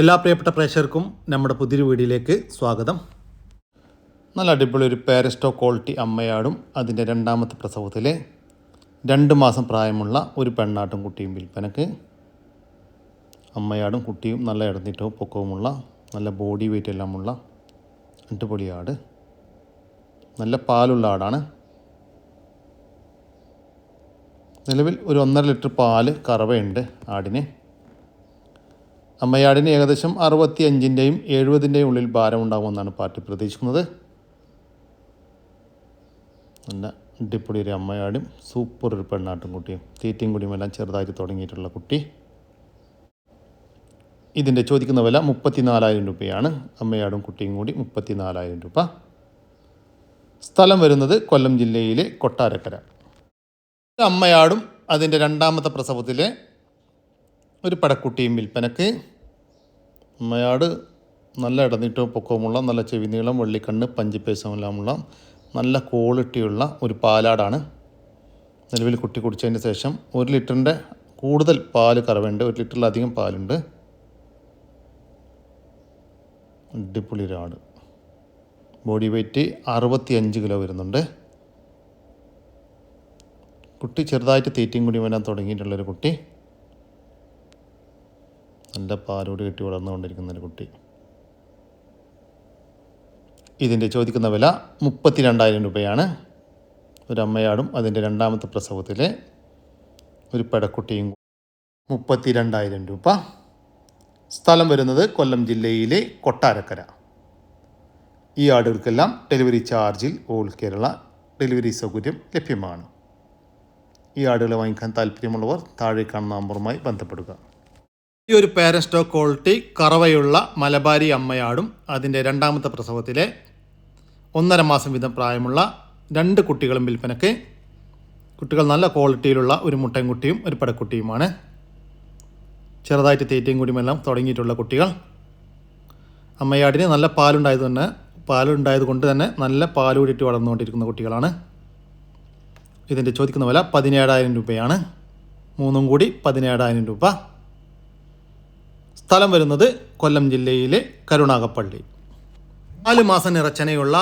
എല്ലാ പ്രിയപ്പെട്ട പ്രേക്ഷകർക്കും നമ്മുടെ പുതിയൊരു വീഡിയോയിലേക്ക് സ്വാഗതം. നല്ല അടിപൊളി ഒരു പാരസ്റ്റോ ക്വാളിറ്റി അമ്മയാടും അതിന്റെ രണ്ടാമത്തെ പ്രസവത്തിലെ രണ്ട് മാസം പ്രായമുള്ള ഒരു പെണ്ണാട്ടും കുട്ടിയും വിൽപ്പനക്ക്. അമ്മയാടും കുട്ടിയും നല്ല ഇടന്നിട്ടവും പൊക്കവുമുള്ള നല്ല ബോഡി വെയിറ്റ് എല്ലാമുള്ള അടിപൊളി ആട്. നല്ല പാലുള്ള ആടാണ്. നിലവിൽ ഒരു ഒന്നര ലിറ്റർ പാൽ കറവയുണ്ട് ആടിന്. അമ്മയാടിന് ഏകദേശം അറുപത്തി അഞ്ചിന്റെയും എഴുപതിന്റെയും ഉള്ളിൽ ഭാരം ഉണ്ടാകുമെന്നാണ് പാർട്ടി പ്രതീക്ഷിക്കുന്നത്. നല്ല അടിപൊളി ഒരു അമ്മയാടും സൂപ്പർ ഒരു പെണ്ണാട്ടും കുട്ടിയും തീറ്റയും കുടിയും എല്ലാം ചെറുതായിട്ട് തുടങ്ങിയിട്ടുള്ള കുട്ടി. ഇതിന്റെ ചോദിക്കുന്ന വില മുപ്പത്തി നാലായിരം രൂപയാണ്. അമ്മയാടും കുട്ടിയും കൂടി മുപ്പത്തി നാലായിരം രൂപ. സ്ഥലം വരുന്നത് കൊല്ലം ജില്ലയിലെ കൊട്ടാരക്കര. അമ്മയാടും അതിന്റെ രണ്ടാമത്തെ പ്രസവത്തിലെ ഒരു പടക്കുട്ടിയും വിൽപ്പനക്ക് അമ്മയാട് നല്ല ഇടനീട്ടവും പൊക്കവുമുള്ള നല്ല ചെവി നീളം വെള്ളിക്കണ്ണ് പഞ്ചിപ്പേസമെല്ലാമുള്ള നല്ല ക്വാളിറ്റിയുള്ള ഒരു പാലാടാണ്. നിലവിൽ കുട്ടി കുടിച്ചതിന് ശേഷം ഒരു ലിറ്ററിന്റെ കൂടുതൽ പാൽ കറവുണ്ട് ഒരു ലിറ്ററിലധികം പാലുണ്ട്. അടിപൊളി ഒരാട് ബോഡി വെയ്റ്റ് അറുപത്തി അഞ്ച് കിലോ വരുന്നുണ്ട്. കുട്ടി ചെറുതായിട്ട് തീറ്റയും കൂടി വരാൻ തുടങ്ങിയിട്ടുള്ളൊരു കുട്ടി. നല്ല പാലോട് കെട്ടി വളർന്നുകൊണ്ടിരിക്കുന്ന ഒരു കുട്ടി. ഇതിന്റെ ചോദിക്കുന്ന വില മുപ്പത്തി രണ്ടായിരം രൂപയാണ്. ഒരു അമ്മയാടും അതിന്റെ രണ്ടാമത്തെ പ്രസവത്തിലെ ഒരു പെടക്കുട്ടിയും മുപ്പത്തി രണ്ടായിരം രൂപ. സ്ഥലം വരുന്നത് കൊല്ലം ജില്ലയിലെ കൊട്ടാരക്കര. ഈ ആടുകൾക്കെല്ലാം ഡെലിവറി ചാർജിൽ ഓൾ കേരള ഡെലിവറി സൗകര്യം ലഭ്യമാണ്. ഈ ആടുകളെ വാങ്ങിക്കാൻ താല്പര്യമുള്ളവർ താഴെ കാണുന്ന നമ്പറുമായി ബന്ധപ്പെടുക. ഈ ഒരു പാരസ്റ്റോ ക്വാളിറ്റി കറവയുള്ള മലബാരി അമ്മയാടും അതിന്റെ രണ്ടാമത്തെ പ്രസവത്തിലെ ഒന്നര മാസം വീതം പ്രായമുള്ള രണ്ട് കുട്ടികളും വിൽപ്പനക്ക് കുട്ടികൾ നല്ല ക്വാളിറ്റിയിലുള്ള ഒരു മുട്ടൻകുട്ടിയും ഒരു പടക്കുട്ടിയുമാണ്. ചെറുതായിട്ട് തീറ്റയും കൂടിയുമെല്ലാം തുടങ്ങിയിട്ടുള്ള കുട്ടികൾ. അമ്മയാടിന് നല്ല പാലുണ്ടായത് തന്നെ പാലുണ്ടായത് കൊണ്ട് തന്നെ നല്ല പാൽ കൂടിയിട്ട് വളർന്നുകൊണ്ടിരിക്കുന്ന കുട്ടികളാണ്. ഇതിന്റെ ചോദിക്കുന്ന വില പതിനേഴായിരം രൂപയാണ്. മൂന്നും കൂടി പതിനേഴായിരം രൂപ. സ്ഥലം വരുന്നത് കൊല്ലം ജില്ലയിലെ കരുണാകപ്പള്ളി നാല് മാസം നിറച്ചനയുള്ള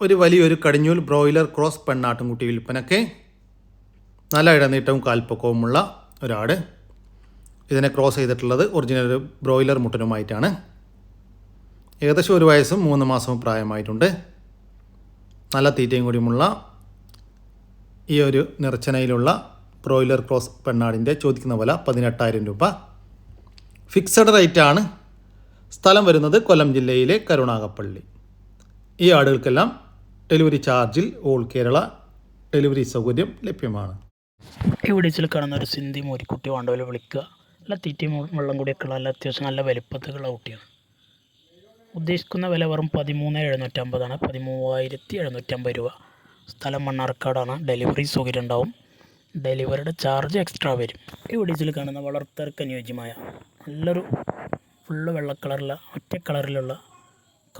ഒരു വലിയൊരു കടിഞ്ഞൂൽ ബ്രോയിലർ ക്രോസ് പെണ്ണാട്ടുംകുട്ടി വിൽപ്പനയ്ക്ക് നല്ല ഇടനീട്ടവും കാൽപ്പൊക്കവുമുള്ള ഒരാട്. ഇതിനെ ക്രോസ് ചെയ്തിട്ടുള്ളത് ഒറിജിനൽ ഒരു ബ്രോയിലർ മുട്ടനുമായിട്ടാണ്. ഏകദേശം ഒരു വയസ്സും മൂന്ന് മാസവും പ്രായമായിട്ടുണ്ട്. നല്ല തീറ്റയും കൂടിയുമുള്ള ഈ ഒരു നിറച്ചനയിലുള്ള ബ്രോയിലർ ക്രോസ് പെണ്ണാടിന്റെ ചോദിക്കുന്ന വില പതിനെട്ടായിരം രൂപ. ഫിക്സഡ് റേറ്റാണ് സ്ഥലം വരുന്നത് കൊല്ലം ജില്ലയിലെ കരുണാകപ്പള്ളി. ഈ ആടുകൾക്കെല്ലാം ഡെലിവറി ചാർജിൽ ഓൾ കേരള ഡെലിവറി സൗകര്യം ലഭ്യമാണ്. ഈ വീഡിയോസിൽ കാണുന്ന ഒരു സിന്ധി മോരിക്കുട്ടി വേണ്ടവരെ വിളിക്കുക. അല്ല തീറ്റയും വെള്ളം കൂടിയൊക്കെ ഉള്ള നല്ല അത്യാവശ്യം നല്ല വലിപ്പത്തിലുള്ള കുട്ടിയാണ്. ഉദ്ദേശിക്കുന്ന വില വെറും പതിമൂന്ന് എഴുന്നൂറ്റമ്പതാണ്. പതിമൂവായിരത്തി എഴുന്നൂറ്റമ്പത് രൂപ. സ്ഥലം മണ്ണാർക്കാടാണ്. ഡെലിവറി സൗകര്യം ഉണ്ടാവും ഡെലിവറിയുടെ ചാർജ് എക്സ്ട്രാ വരും. ഈ വീഡിയോസിൽ കാണുന്ന വളർത്തർക്ക് അനുയോജ്യമായ നല്ലൊരു ഫുള്ള് വെള്ള കളറുള്ള ഒറ്റ കളറിലുള്ള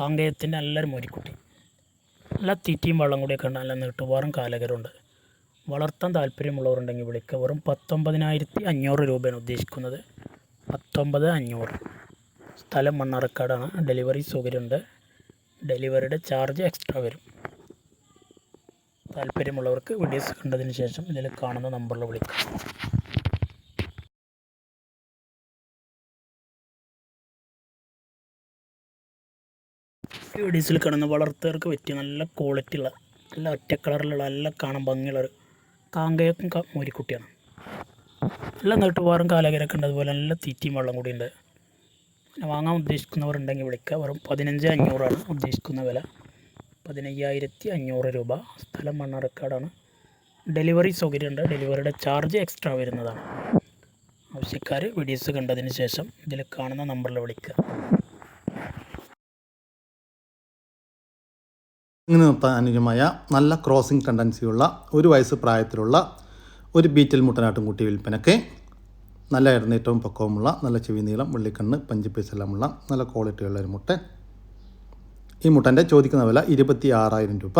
കാങ്കയത്തിന്റെ നല്ലൊരു മോരിക്കുട്ടി. നല്ല തീറ്റയും വെള്ളം കൂടിയൊക്കെ ഉണ്ട് നല്ല നീട്ടുപാറും കാലകരമുണ്ട് വളർത്താൻ താല്പര്യമുള്ളവരുണ്ടെങ്കിൽ വിളിക്കുക വെറും പത്തൊമ്പതിനായിരത്തി അഞ്ഞൂറ് രൂപയാണ് ഉദ്ദേശിക്കുന്നത്. പത്തൊമ്പത് അഞ്ഞൂറ്. സ്ഥലം മണ്ണാറക്കാടാണ് ഡെലിവറി സൗകര്യമുണ്ട്. ഡെലിവറിയുടെ ചാർജ് എക്സ്ട്രാ വരും. താല്പര്യമുള്ളവർക്ക് വീഡിയോസ് കണ്ടതിന് ശേഷം ഇതിൽ കാണുന്ന നമ്പറിൽ വിളിക്കുക ഈ വീഡിയോസിൽ കാണുന്ന വളർത്തുകാർക്ക് പറ്റിയ നല്ല ക്വാളിറ്റി ഉള്ള നല്ല ഒറ്റ കളറിലുള്ള നല്ല കാണാൻ ഭംഗിയുള്ള ഒരു കാങ്കയൊക്കെ മൂരിക്കുട്ടിയാണ്. നല്ല നെട്ടുപാറും കാലകരൊക്കെ ഉണ്ട്. അതുപോലെ നല്ല തീറ്റയും വെള്ളം കൂടി ഉണ്ട്. പിന്നെ വാങ്ങാൻ ഉദ്ദേശിക്കുന്നവരുണ്ടെങ്കിൽ വിളിക്കുക. വെറും പതിനഞ്ച് അഞ്ഞൂറാണ് ഉദ്ദേശിക്കുന്ന വില. പതിനയ്യായിരത്തി അഞ്ഞൂറ് രൂപ. സ്ഥലം മണ്ണാർക്കാടാണ്. ഡെലിവറി സൗകര്യമുണ്ട്. ഡെലിവറിയുടെ ചാർജ് എക്സ്ട്രാ വരുന്നതാണ്. ആവശ്യക്കാർ വീഡിയോസ് കണ്ടതിന് ശേഷം ഇതിൽ കാണുന്ന നമ്പറിൽ വിളിക്കുക. ഇങ്ങനെ നിർത്താൻ അനുയോജ്യമായ നല്ല ക്രോസിംഗ് ടെൻഡൻസിയുള്ള ഒരു വയസ്സ് പ്രായത്തിലുള്ള ഒരു ബീറ്റിൽ മുട്ടനാട്ടും കുട്ടി വിൽപ്പനയ്ക്ക് നല്ല ഇടനീട്ടവും പക്കവുമുള്ള നല്ല ചെവി നീളം വെള്ളിക്കണ്ണ് പഞ്ചിപ്പീസ് എല്ലാമുള്ള നല്ല ക്വാളിറ്റിയുള്ള ഒരു മുട്ട. ഈ മുട്ടന്റെ ചോദിക്കുന്ന വില ഇരുപത്തി ആറായിരം രൂപ.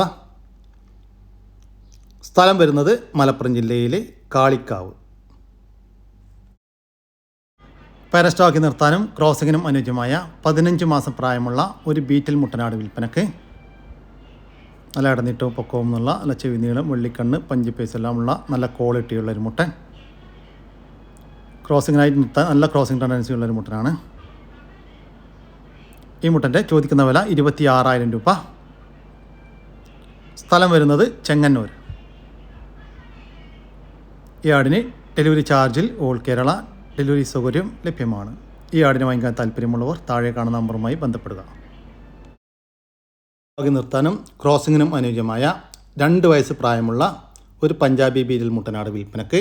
സ്ഥലം വരുന്നത് മലപ്പുറം ജില്ലയിലെ കാളിക്കാവ്. പാരസ്റ്റോക്കി നിർത്താനും ക്രോസിങ്ങിനും അനുയോജ്യമായ പതിനഞ്ച് മാസം പ്രായമുള്ള ഒരു ബീറ്റിൽ മുട്ടനാട് വിൽപ്പനക്ക് നല്ല ഇടനീട്ടവും പൊക്കവും എന്നുള്ള നല്ല ചെവി നീളം വെള്ളിക്കണ്ണ് പഞ്ചിപ്പേസ് എല്ലാം എല്ലാമുള്ള നല്ല ക്വാളിറ്റിയുള്ള ഒരു മുട്ടൻ. ക്രോസിങ്ങിനായിട്ട് നിർത്താൻ നല്ല ക്രോസിംഗ് ടെൻഡൻസി ഉള്ള ഒരു മുട്ടനാണ്. ഈ മുട്ടന്റെ ചോദിക്കുന്ന വില ഇരുപത്തി ആറായിരം രൂപ. സ്ഥലം വരുന്നത് ചെങ്ങന്നൂർ. ഈ ആടിന് ഡെലിവറി ചാർജിൽ ഓൾ കേരള ഡെലിവറി സൗകര്യം ലഭ്യമാണ്. ഈ ആടിന് വാങ്ങിക്കാൻ താല്പര്യമുള്ളവർ താഴെ കാണുന്ന നമ്പറുമായി ബന്ധപ്പെടുക. ആകെ നിർത്താനും ക്രോസിങ്ങിനും അനുയോജ്യമായ രണ്ട് വയസ്സ് പ്രായമുള്ള ഒരു പഞ്ചാബി ബീരിൽ മുട്ടനാട് വിൽപ്പനക്ക്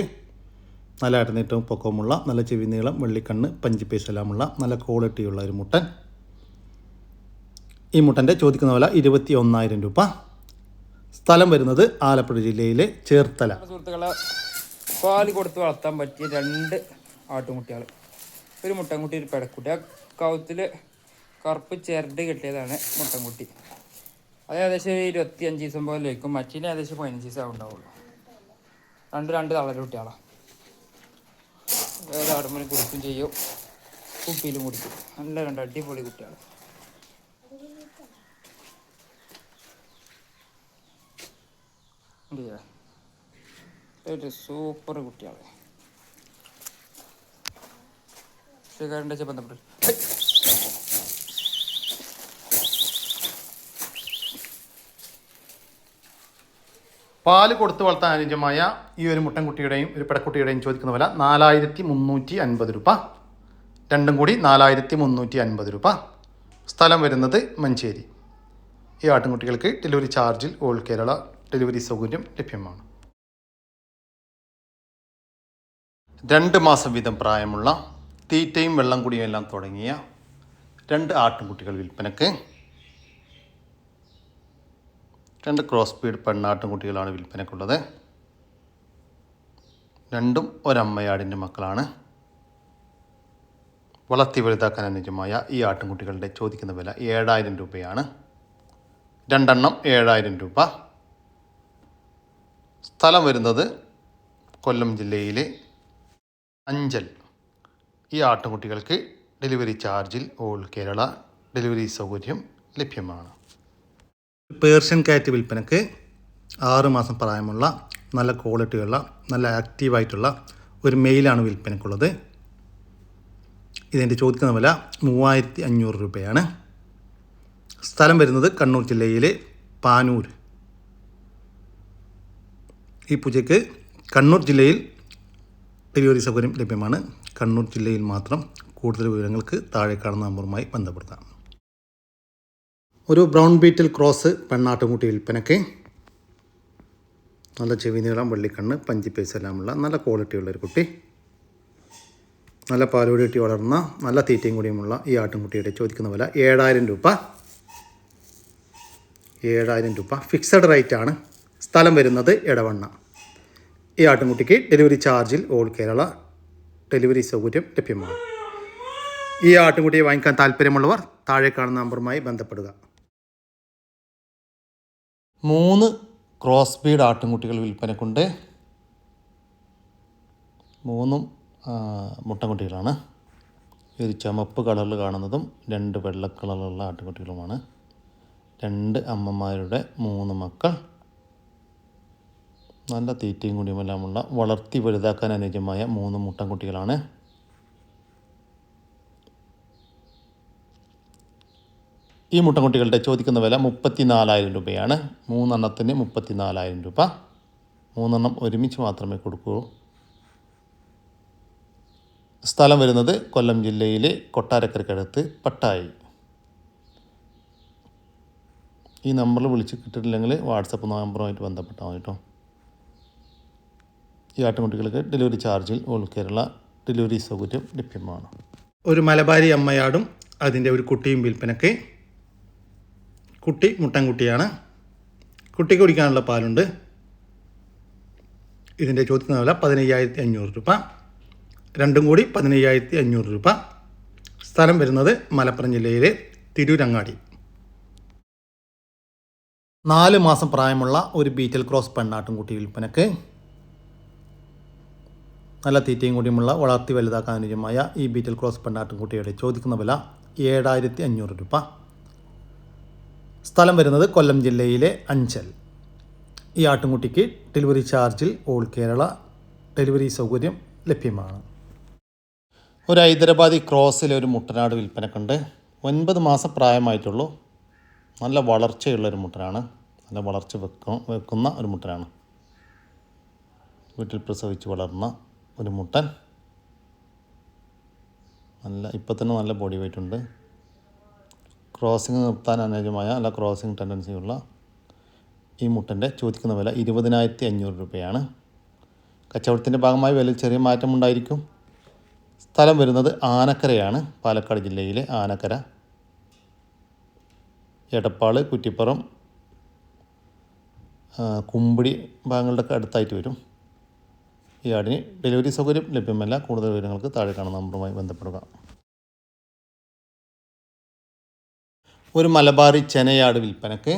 നല്ല അടനേറ്റവും പൊക്കവുമുള്ള നല്ല ചെവി നീളം വെള്ളിക്കണ്ണ് പഞ്ചിപ്പേസെല്ലാമുള്ള പീസ് നല്ല ക്വാളിറ്റിയുള്ള ഒരു മുട്ടൻ. ഈ മുട്ടന്റെ ചോദിക്കുന്ന വില ഇരുപത്തി ഒന്നായിരം രൂപ. സ്ഥലം വരുന്നത് ആലപ്പുഴ ജില്ലയിലെ ചേർത്തല. സുഹൃത്തുക്കളെ പാൽ കൊടുത്ത് വളർത്താൻ പറ്റിയ രണ്ട് ആട്ടുംകുട്ടികൾ ഒരു മുട്ടൻകുട്ടി ഒരു പെടക്കുട്ടി ആ കൗത്തിൽ കറുപ്പ് ചേർട്ട് കെട്ടിയതാണ് മുട്ടൻകുട്ടി. അത് ഏകദേശം ഇരുപത്തി അഞ്ച് ദിവസം പോലെ വയ്ക്കും മറ്റേ ഏകദേശം പതിനഞ്ച് ദിവസം ഉണ്ടാവുള്ളൂ രണ്ട് രണ്ട് തളര കുട്ടികളാണ് വേറെ ആടുമ്പോൾ കുടിക്കും ചെയ്യും. കുപ്പിയിലും കുടിക്കും. നല്ല രണ്ട് അടിപൊളി ഒരു സൂപ്പർ കുട്ടികളെ. ശ്രീകാരന്റെ ബന്ധപ്പെട്ടു. പാൽ കൊടുത്ത് വളർത്താൻ അനുയോജ്യമായ ഈ ഒരു മുട്ടൻകുട്ടിയുടെയും ഒരു പെടക്കുട്ടിയുടെയും ചോദിക്കുന്ന വില നാലായിരത്തി മുന്നൂറ്റി അൻപത് രൂപ. രണ്ടും കൂടി നാലായിരത്തി മുന്നൂറ്റി അൻപത് രൂപ. സ്ഥലം വരുന്നത് മഞ്ചേരി. ഈ ആട്ടിൻകുട്ടികൾക്ക് ഡെലിവറി ചാർജിൽ ഓൾ കേരള ഡെലിവറി സൗകര്യം ലഭ്യമാണ്. രണ്ട് മാസം വീതം പ്രായമുള്ള തീറ്റയും വെള്ളം കുടിയും എല്ലാം തുടങ്ങിയ രണ്ട് ആട്ടിൻകുട്ടികൾ വിൽപ്പനക്ക് രണ്ട് ക്രോസ് ബീഡ് പെണ്ണാട്ടുംകുട്ടികളാണ് വിൽപ്പനക്കുള്ളത് രണ്ടും ഒരമ്മയാടിന്റെ മക്കളാണ്. വളർത്തി വലുതാക്കാൻ അനുജമായ ഈ ആട്ടിൻകുട്ടികളുടെ ചോദിക്കുന്ന വില ഏഴായിരം രൂപയാണ്. രണ്ടെണ്ണം ഏഴായിരം രൂപ. സ്ഥലം വരുന്നത് കൊല്ലം ജില്ലയിലെ അഞ്ചൽ. ഈ ആട്ടിൻകുട്ടികൾക്ക് ഡെലിവറി ചാർജിൽ ഓൾ കേരള ഡെലിവറി സൗകര്യം ലഭ്യമാണ്. പേർഷ്യൻ കാറ്റ് വിൽപ്പനയ്ക്ക് ആറ് മാസം പ്രായമുള്ള നല്ല ക്വാളിറ്റിയുള്ള നല്ല ആക്റ്റീവായിട്ടുള്ള ഒരു മെയിലാണ് വിൽപ്പനയ്ക്കുള്ളത് ഇതിന്റെ ചോദിക്കുന്ന വില മൂവായിരത്തി അഞ്ഞൂറ് രൂപയാണ്. സ്ഥലം വരുന്നത് കണ്ണൂർ ജില്ലയിലെ പാനൂർ. ഈ പൂജയ്ക്ക് കണ്ണൂർ ജില്ലയിൽ ഡെലിവറി സൗകര്യം ലഭ്യമാണ്. കണ്ണൂർ ജില്ലയിൽ മാത്രം കൂടുതൽ വിവരങ്ങൾക്ക് താഴെ കാണുന്ന നമ്പറുമായി ബന്ധപ്പെടുത്താം. ഒരു ബ്രൗൺ ബീറ്റിൽ ക്രോസ് പെണ്ണാട്ടുംകുട്ടി വിൽപ്പനയ്ക്ക്. നല്ല ചെവി നീളം വെള്ളിക്കണ്ണ് പഞ്ചി പൈസ എല്ലാമുള്ള നല്ല ക്വാളിറ്റിയുള്ള ഒരു കുട്ടി. നല്ല പാലോടി കിട്ടി വളർന്ന നല്ല തീറ്റയും കൂടിയുമുള്ള ഈ ആട്ടുംകുട്ടിയുടെ ചോദിക്കുന്ന വില ഏഴായിരം രൂപ. ഏഴായിരം രൂപ. ഫിക്സഡ് റേറ്റ് ആണ്. സ്ഥലം വരുന്നത് ഇടവണ്ണ ഈ ആട്ടുംകുട്ടിക്ക് ഡെലിവറി ചാർജിൽ ഓൾ കേരള ഡെലിവറി സൗകര്യം ലഭ്യമാണ്. ഈ ആട്ടുംകുട്ടിയെ വാങ്ങിക്കാൻ താല്പര്യമുള്ളവർ താഴെ കാണുന്ന നമ്പറുമായി ബന്ധപ്പെടുക. മൂന്ന് ക്രോസ് ബീഡ് ആട്ടിൻകുട്ടികൾ വിൽപ്പനക്കുണ്ട്. മൂന്നും മുട്ടൻകുട്ടികളാണ്. ഒരു ചുമപ്പ് കളറിൽ കാണുന്നതും രണ്ട് വെള്ള കളറിലുള്ള രണ്ട് അമ്മമാരുടെ മൂന്ന് മക്കൾ. നല്ല തീറ്റയും കുടിയുമെല്ലാമുള്ള വളർത്തി വലുതാക്കാൻ അനുയോജ്യമായ മൂന്ന് മുട്ടൻകുട്ടികളാണ്. ഈ മുട്ടൻകുട്ടികളുടെ ചോദിക്കുന്ന വില മുപ്പത്തി നാലായിരം രൂപയാണ്. മൂന്നെണ്ണത്തിന് മുപ്പത്തി നാലായിരം രൂപ. മൂന്നെണ്ണം ഒരുമിച്ച് മാത്രമേ കൊടുക്കൂ. സ്ഥലം വരുന്നത് കൊല്ലം ജില്ലയിലെ കൊട്ടാരക്കരക്കടുത്ത് പട്ടായി. ഈ നമ്പറിൽ വിളിച്ച് കിട്ടിയിട്ടില്ലെങ്കിൽ വാട്സപ്പ് നമ്പറുമായിട്ട് ബന്ധപ്പെട്ടാൽ മതി കേട്ടോ. ഈ ആട്ടുകുട്ടികൾക്ക് ഡെലിവറി ചാർജിൽ ഓൾ കേരള ഡെലിവറി സൗകര്യം ലഭ്യമാണ്. ഒരു മലബാരി അമ്മയാടും അതിന്റെ ഒരു കുട്ടിയും വിൽപ്പനയ്ക്ക് കുട്ടി മുട്ടൻകുട്ടിയാണ് കുട്ടി കുടിക്കാനുള്ള പാലുണ്ട്. ഇതിന്റെ ചോദ്യത്തിന് വില പതിനയ്യായിരത്തി അഞ്ഞൂറ് രൂപ. രണ്ടും കൂടി പതിനയ്യായിരത്തി അഞ്ഞൂറ് രൂപ. സ്ഥലം വരുന്നത് മലപ്പുറം ജില്ലയിലെ തിരൂരങ്ങാടി. നാല് മാസം പ്രായമുള്ള ഒരു ബീറ്റൽ ക്രോസ് പെണ്ണാട്ടുംകുട്ടി വിൽപ്പനക്ക്. നല്ല തീറ്റയും കൂടിയുമുള്ള വളർത്തി വലുതാക്കാൻ ഈ ബീറ്റൽ ക്രോസ് പെണ്ണാട്ടുംകുട്ടിയുടെ ചോദിക്കുന്ന വില ഏഴായിരത്തി അഞ്ഞൂറ് രൂപ. സ്ഥലം വരുന്നത് കൊല്ലം ജില്ലയിലെ അഞ്ചൽ. ഈ ആട്ടുംകുട്ടിക്ക് ഡെലിവറി ചാർജിൽ ഓൾ കേരള ഡെലിവറി സൗകര്യം ലഭ്യമാണ്. ഒരു ഹൈദരാബാദി ക്രോസിലെ ഒരു മുട്ടനാട് വിൽപ്പനക്കുണ്ട്. ഒൻപത് മാസം പ്രായമായിട്ടുള്ളൂ. നല്ല വളർച്ചയുള്ള ഒരു മുട്ടനാണ്. നല്ല വളർച്ച വെക്കും വെക്കുന്ന ഒരു മുട്ടനാണ്. വീട്ടിൽ പ്രസവിച്ച് വളർന്ന ഒരു മുട്ടൻ. നല്ല ഇപ്പം തന്നെ നല്ല ബോഡി വെയിറ്റ് ഉണ്ട്. ക്രോസിങ് നിർത്താൻ അനുയോജ്യമായ അല്ല ക്രോസിങ് ടെൻഡൻസിയുള്ള ഈ മുട്ടന്റെ ചോദിക്കുന്ന വില ഇരുപതിനായിരത്തി അഞ്ഞൂറ് രൂപയാണ്. കച്ചവടത്തിന്റെ ഭാഗമായി വിലയിൽ ചെറിയ മാറ്റമുണ്ടായിരിക്കും സ്ഥലം വരുന്നത് ആനക്കരയാണ്. പാലക്കാട് ജില്ലയിലെ ആനക്കര. എടപ്പാൾ കുറ്റിപ്പുറം കുമ്പിടി ഭാഗങ്ങളുടെയൊക്കെ അടുത്തായിട്ട് വരും. ഈ ആടിന് ഡെലിവറി സൗകര്യം ലഭ്യമല്ല. കൂടുതൽ വിവരങ്ങൾക്ക് താഴെ കാണുന്ന നമ്പറുമായി ബന്ധപ്പെടുക. ഒരു മലബാറി ചെനയാട് വിൽപ്പനക്ക്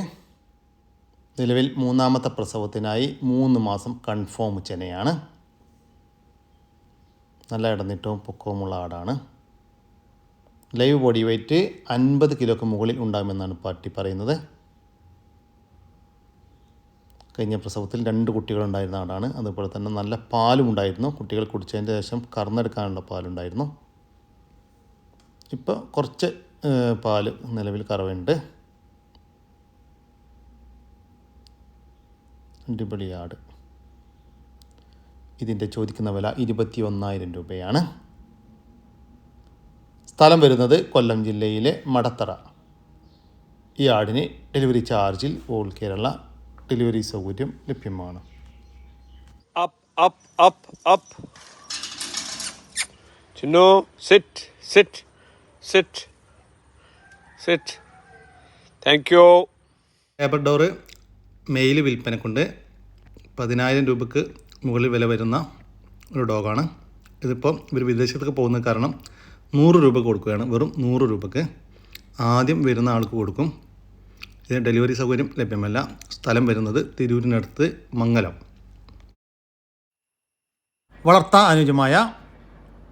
നിലവിൽ മൂന്നാമത്തെ പ്രസവത്തിനായി മൂന്ന് മാസം കൺഫേം ചെനയാണ്. നല്ല ഇടന്നിട്ടവും പൊക്കവുമുള്ള ആടാണ്. ലൈവ് ബോഡി വെയ്റ്റ് അൻപത് കിലോക്ക് മുകളിൽ ഉണ്ടാകുമെന്നാണ് പാർട്ടി പറയുന്നത്. കഴിഞ്ഞ പ്രസവത്തിൽ രണ്ട് കുട്ടികളുണ്ടായിരുന്ന ആടാണ്. അതുപോലെ തന്നെ നല്ല പാലും ഉണ്ടായിരുന്നു. കുട്ടികൾ കുടിച്ചതിന് ശേഷം കറന്നെടുക്കാനുള്ള പാലുണ്ടായിരുന്നു. ഇപ്പോൾ കുറച്ച് പാൽ നിലവിൽ കറവുണ്ട്. അടിപൊളി ആട് ഇതിന്റെ ചോദിക്കുന്ന വില ഇരുപത്തി ഒന്നായിരം രൂപയാണ്. സ്ഥലം വരുന്നത് കൊല്ലം ജില്ലയിലെ മടത്തറ. ഈ ആടിന് ഡെലിവറി ചാർജിൽ ഓൾ കേരള ഡെലിവറി സൗകര്യം ലഭ്യമാണ്. Up up up up sit sit sit, sit. Thank you Labrador male വിൽപ്പനക്കുണ്ട് പതിനായിരം രൂപക്ക് മുകളിൽ വില വരുന്ന ഒരു ഡോഗാണ് ഇതിപ്പോൾ ഇവർ വിദേശത്തേക്ക് പോകുന്ന കാരണം നൂറ് രൂപ കൊടുക്കുകയാണ്. വെറും നൂറ് രൂപക്ക് ആദ്യം വരുന്ന ആൾക്ക് കൊടുക്കും. ഇതിന് ഡെലിവറി സൗകര്യം ലഭ്യമല്ല. സ്ഥലം വരുന്നത് തിരൂരിനടുത്ത് മംഗലം. വളർത്താൻ അനുജമായ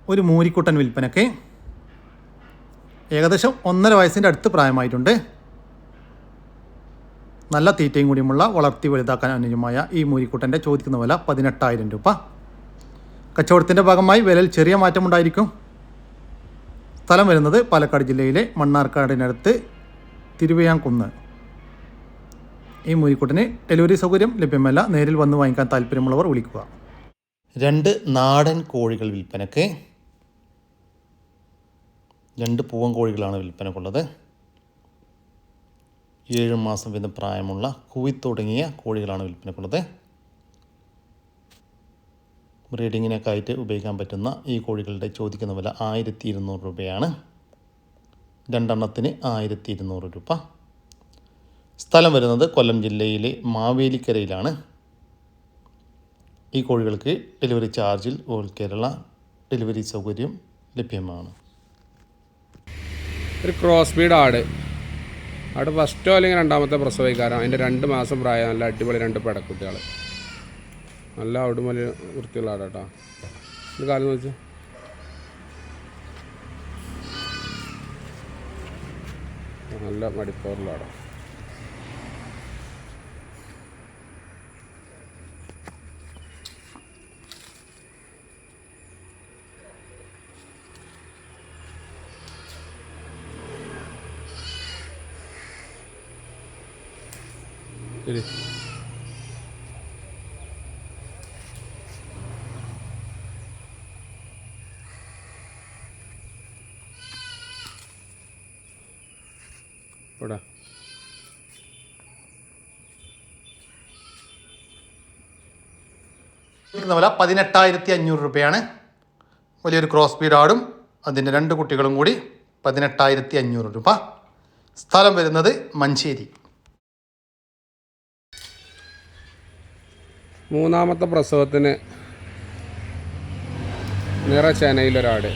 ഒരു മൂരിക്കുട്ടൻ വിൽപ്പനയ്ക്ക് ഏകദേശം ഒന്നര വയസ്സിന്റെ അടുത്ത് പ്രായമായിട്ടുണ്ട്. നല്ല തീറ്റയും കൂടിയുമുള്ള വളർത്തി വലുതാക്കാൻ അനുയോജ്യമായ ഈ മൂരിക്കുട്ടന്റെ ചോദിക്കുന്ന വില പതിനെട്ടായിരം രൂപ. കച്ചവടത്തിന്റെ ഭാഗമായി വിലയിൽ ചെറിയ മാറ്റമുണ്ടായിരിക്കും സ്ഥലം വരുന്നത് പാലക്കാട് ജില്ലയിലെ മണ്ണാർക്കാടിനടുത്ത് തിരുവയാംകുന്ന്. ഈ മൂരിക്കുട്ടന് ഡെലിവറി സൗകര്യം ലഭ്യമല്ല. നേരിൽ വന്ന് വാങ്ങിക്കാൻ താല്പര്യമുള്ളവർ വിളിക്കുക. രണ്ട് നാടൻ കോഴികൾ വിൽപ്പനക്ക് രണ്ട് പൂവൻ കോഴികളാണ് വിൽപ്പനക്കുള്ളത് ഏഴ് മാസം വീതം പ്രായമുള്ള കുവി തുടങ്ങിയ കോഴികളാണ് വിൽപ്പനക്കുള്ളത് ബ്രീഡിങ്ങിനൊക്കെ ആയിട്ട് ഉപയോഗിക്കാൻ പറ്റുന്ന ഈ കോഴികളുടെ ചോദിക്കുന്ന വില ആയിരത്തി ഇരുന്നൂറ് രൂപയാണ്. രണ്ടെണ്ണത്തിന് ആയിരത്തി ഇരുന്നൂറ് രൂപ. സ്ഥലം വരുന്നത് കൊല്ലം ജില്ലയിലെ മാവേലിക്കരയിലാണ്. ഈ കോഴികൾക്ക് ഡെലിവറി ചാർജിൽ ഓൾ കേരള ഡെലിവറി സൗകര്യം ലഭ്യമാണ്. ഒരു ക്രോസ് ബീഡ് ആട്. ആട് ഫസ്റ്റോ അല്ലെങ്കിൽ രണ്ടാമത്തെ പ്രസവിക്കാരം. അതിന്റെ രണ്ട് മാസം പ്രായം നല്ല അടിപൊളി രണ്ട് പടക്കുട്ടികൾ നല്ല അവിടുമൽ വൃത്തിയുള്ള ആടാട്ടോ. ഇത് കാലം വെച്ച് നല്ല മടിപ്പോറുള്ള ആടാ. ഇവിടെ ചോദിക്കുന്ന വില പതിനെട്ടായിരത്തി അഞ്ഞൂറ് രൂപയാണ്. വലിയൊരു ക്രോസ് ബീഡ് ആടും. അതിന്റെ രണ്ട് കുട്ടികളും കൂടി പതിനെട്ടായിരത്തി അഞ്ഞൂറ് രൂപ. സ്ഥലം വരുന്നത് മഞ്ചേരി. മൂന്നാമത്തെ പ്രസവത്തിന് നിറ ചെനയിലൊരാട്.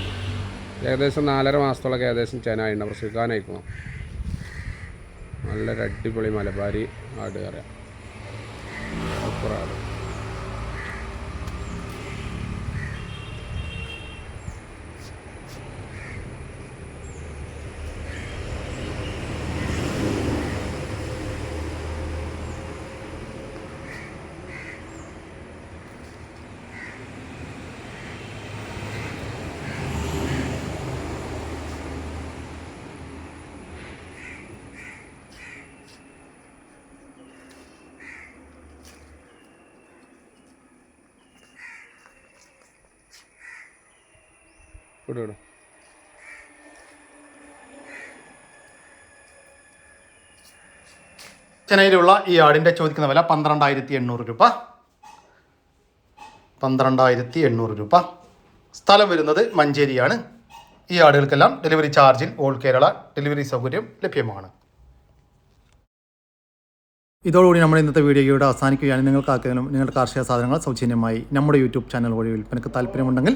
ഏകദേശം നാലര മാസത്തോളൊക്കെ ഏകദേശം ചെനായിട്ടുണ്ട് പ്രസവിക്കാനായിക്കണം നല്ലൊരു അടിപൊളി മലബാരി ആട് കറിയാം സൂപ്പർ വിടും വിടും ചെന്നൈയിലുള്ള ഈ ആടിന്റെ ചോദിക്കുന്ന വില പന്ത്രണ്ടായിരത്തി എണ്ണൂറ് രൂപ. പന്ത്രണ്ടായിരത്തി എണ്ണൂറ് രൂപ. സ്ഥലം വരുന്നത് മഞ്ചേരിയാണ്. ഈ ആടുകൾക്കെല്ലാം ഡെലിവറി ചാർജിൽ ഓൾ കേരള ഡെലിവറി സൗകര്യം ലഭ്യമാണ്. ഇതോടുകൂടി നമ്മുടെ ഇന്നത്തെ വീഡിയോ ഇവിടെ അവസാനിക്കുകയാണ്. നിങ്ങൾക്ക് ആക്കുന്നതിനും നിങ്ങളുടെ കാർഷിക സാധനങ്ങൾ സൗജന്യമായി നമ്മുടെ യൂട്യൂബ് ചാനൽ വഴി വിൽപ്പനക്ക് താല്പര്യമുണ്ടെങ്കിൽ